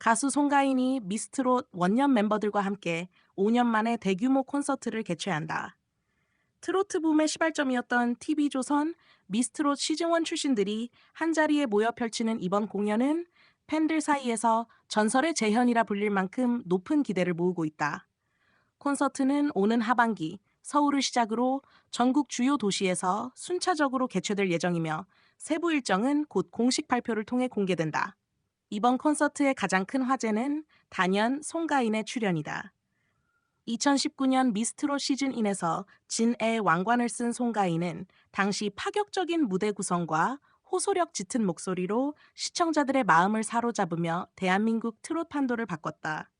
가수 송가인이 미스트롯 원년 멤버들과 함께 5년 만에 대규모 콘서트를 개최한다. 트로트 붐의 시발점이었던 TV조선 미스트롯 시즌1 출신들이 한자리에 모여 펼치는 이번 공연은 팬들 사이에서 전설의 재현이라 불릴 만큼 높은 기대를 모으고 있다. 콘서트는 오는 하반기 서울을 시작으로 전국 주요 도시에서 순차적으로 개최될 예정이며 세부 일정은 곧 공식 발표를 통해 공개된다. 이번 콘서트의 가장 큰 화제는 단연 송가인의 출연이다. 2019년 미스트롯 시즌1에서 진의 왕관을 쓴 송가인은 당시 파격적인 무대 구성과 호소력 짙은 목소리로 시청자들의 마음을 사로잡으며 대한민국 트롯 판도를 바꿨다.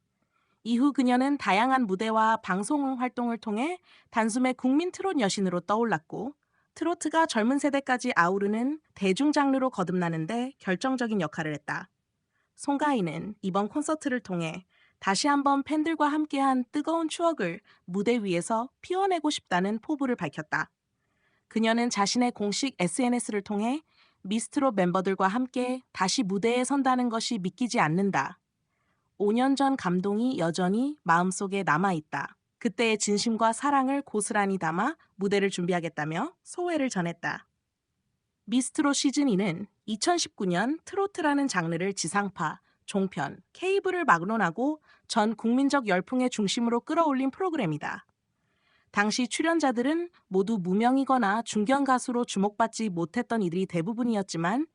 이후 그녀는 다양한 무대와 방송 활동을 통해 단숨에 국민 트롯 여신으로 떠올랐고 트로트가 젊은 세대까지 아우르는 대중 장르로 거듭나는데 결정적인 역할을 했다. 송가인은 이번 콘서트를 통해 다시 한번 팬들과 함께한 뜨거운 추억을 무대 위에서 피워내고 싶다는 포부를 밝혔다. 그녀는 자신의 공식 SNS를 통해 미스트롯 멤버들과 함께 다시 무대에 선다는 것이 믿기지 않는다. 5년 전 감동이 여전히 마음속에 남아있다. 그때의 진심과 사랑을 고스란히 담아 무대를 준비하겠다며 소회를 전했다. 미스트롯 시즌2는 2019년 트로트라는 장르를 지상파, 종편, 케이블을 막론하고 전 국민적 열풍의 중심으로 끌어올린 프로그램이다. 당시 출연자들은 모두 무명이거나 중견 가수로 주목받지 못했던 이들이 대부분이었지만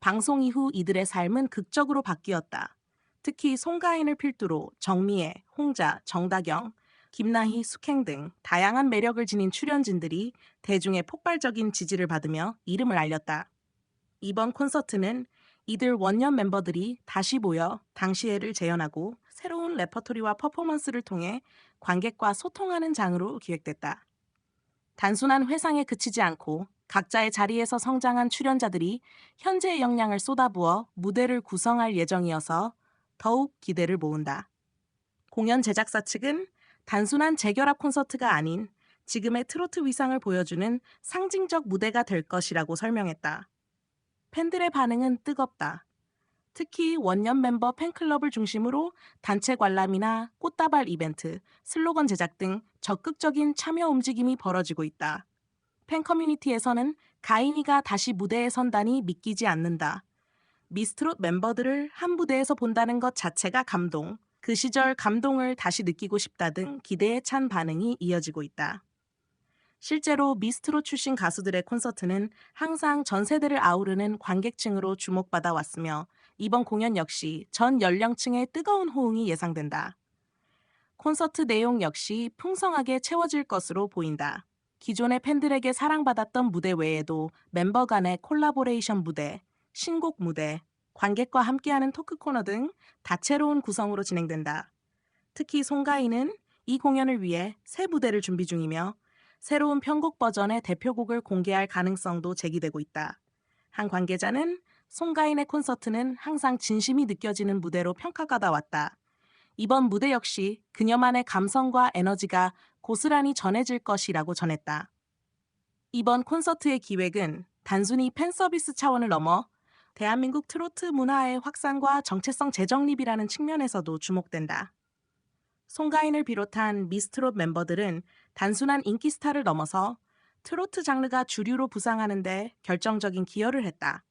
방송 이후 이들의 삶은 극적으로 바뀌었다. 특히 송가인을 필두로 정미애, 홍자, 정다경, 김나희, 숙행 등 다양한 매력을 지닌 출연진들이 대중의 폭발적인 지지를 받으며 이름을 알렸다. 이번 콘서트는 이들 원년 멤버들이 다시 모여 당시회를 재현하고 새로운 레퍼토리와 퍼포먼스를 통해 관객과 소통하는 장으로 기획됐다. 단순한 회상에 그치지 않고 각자의 자리에서 성장한 출연자들이 현재의 역량을 쏟아부어 무대를 구성할 예정이어서 더욱 기대를 모은다. 공연 제작사 측은 단순한 재결합 콘서트가 아닌 지금의 트로트 위상을 보여주는 상징적 무대가 될 것이라고 설명했다. 팬들의 반응은 뜨겁다. 특히 원년 멤버 팬클럽을 중심으로 단체 관람이나 꽃다발 이벤트, 슬로건 제작 등 적극적인 참여 움직임이 벌어지고 있다. 팬 커뮤니티에서는 가인이가 다시 무대에 선다니 믿기지 않는다. 미스트롯 멤버들을 한 무대에서 본다는 것 자체가 감동, 그 시절 감동을 다시 느끼고 싶다 등 기대에 찬 반응이 이어지고 있다. 실제로 미스트롯 출신 가수들의 콘서트는 항상 전 세대를 아우르는 관객층으로 주목받아 왔으며 이번 공연 역시 전 연령층의 뜨거운 호응이 예상된다. 콘서트 내용 역시 풍성하게 채워질 것으로 보인다. 기존의 팬들에게 사랑받았던 무대 외에도 멤버 간의 콜라보레이션 무대, 신곡 무대, 관객과 함께하는 토크 코너 등 다채로운 구성으로 진행된다. 특히 송가인은 이 공연을 위해 새 무대를 준비 중이며 새로운 편곡 버전의 대표곡을 공개할 가능성도 제기되고 있다. 한 관계자는 송가인의 콘서트는 항상 진심이 느껴지는 무대로 평가가 왔다. 이번 무대 역시 그녀만의 감성과 에너지가 고스란히 전해질 것이라고 전했다. 이번 콘서트의 기획은 단순히 팬 서비스 차원을 넘어 대한민국 트로트 문화의 확산과 정체성 재정립이라는 측면에서도 주목된다. 송가인을 비롯한 미스트롯 멤버들은 단순한 인기 스타를 넘어서 트로트 장르가 주류로 부상하는데 결정적인 기여를 했다.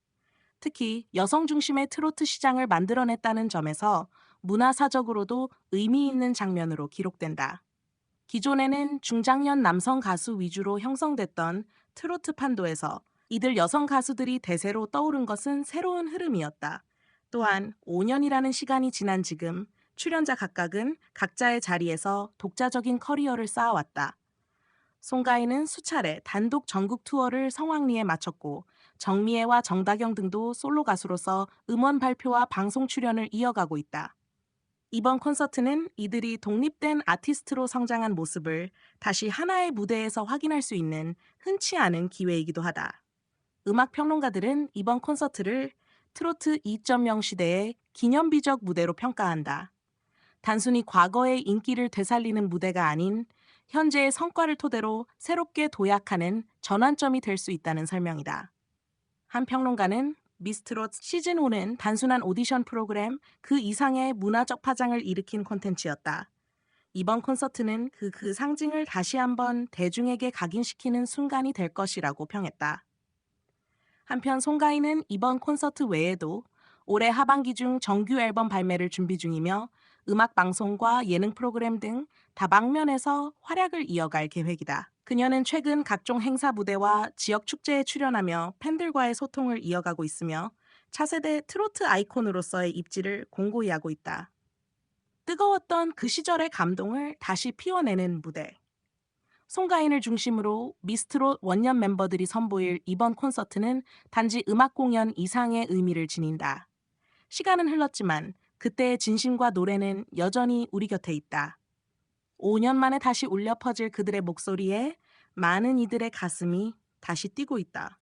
특히 여성 중심의 트로트 시장을 만들어냈다는 점에서 문화사적으로도 의미 있는 장면으로 기록된다. 기존에는 중장년 남성 가수 위주로 형성됐던 트로트 판도에서 이들 여성 가수들이 대세로 떠오른 것은 새로운 흐름이었다. 또한 5년이라는 시간이 지난 지금 출연자 각각은 각자의 자리에서 독자적인 커리어를 쌓아왔다. 송가인은 수차례 단독 전국 투어를 성황리에 마쳤고 정미애와 정다경 등도 솔로 가수로서 음원 발표와 방송 출연을 이어가고 있다. 이번 콘서트는 이들이 독립된 아티스트로 성장한 모습을 다시 하나의 무대에서 확인할 수 있는 흔치 않은 기회이기도 하다. 음악 평론가들은 이번 콘서트를 트로트 2.0 시대의 기념비적 무대로 평가한다. 단순히 과거의 인기를 되살리는 무대가 아닌 현재의 성과를 토대로 새롭게 도약하는 전환점이 될 수 있다는 설명이다. 한 평론가는 미스트롯 시즌 5는 단순한 오디션 프로그램 그 이상의 문화적 파장을 일으킨 콘텐츠였다. 이번 콘서트는 그, 그 상징을 다시 한번 대중에게 각인시키는 순간이 될 것이라고 평했다. 한편 송가인은 이번 콘서트 외에도 올해 하반기 중 정규 앨범 발매를 준비 중이며 음악 방송과 예능 프로그램 등 다방면에서 활약을 이어갈 계획이다. 그녀는 최근 각종 행사 무대와 지역 축제에 출연하며 팬들과의 소통을 이어가고 있으며 차세대 트로트 아이콘으로서의 입지를 공고히 하고 있다. 뜨거웠던 그 시절의 감동을 다시 피워내는 무대. 송가인을 중심으로 미스트롯 원년 멤버들이 선보일 이번 콘서트는 단지 음악 공연 이상의 의미를 지닌다. 시간은 흘렀지만 그때의 진심과 노래는 여전히 우리 곁에 있다. 5년 만에 다시 울려 퍼질 그들의 목소리에 많은 이들의 가슴이 다시 뛰고 있다.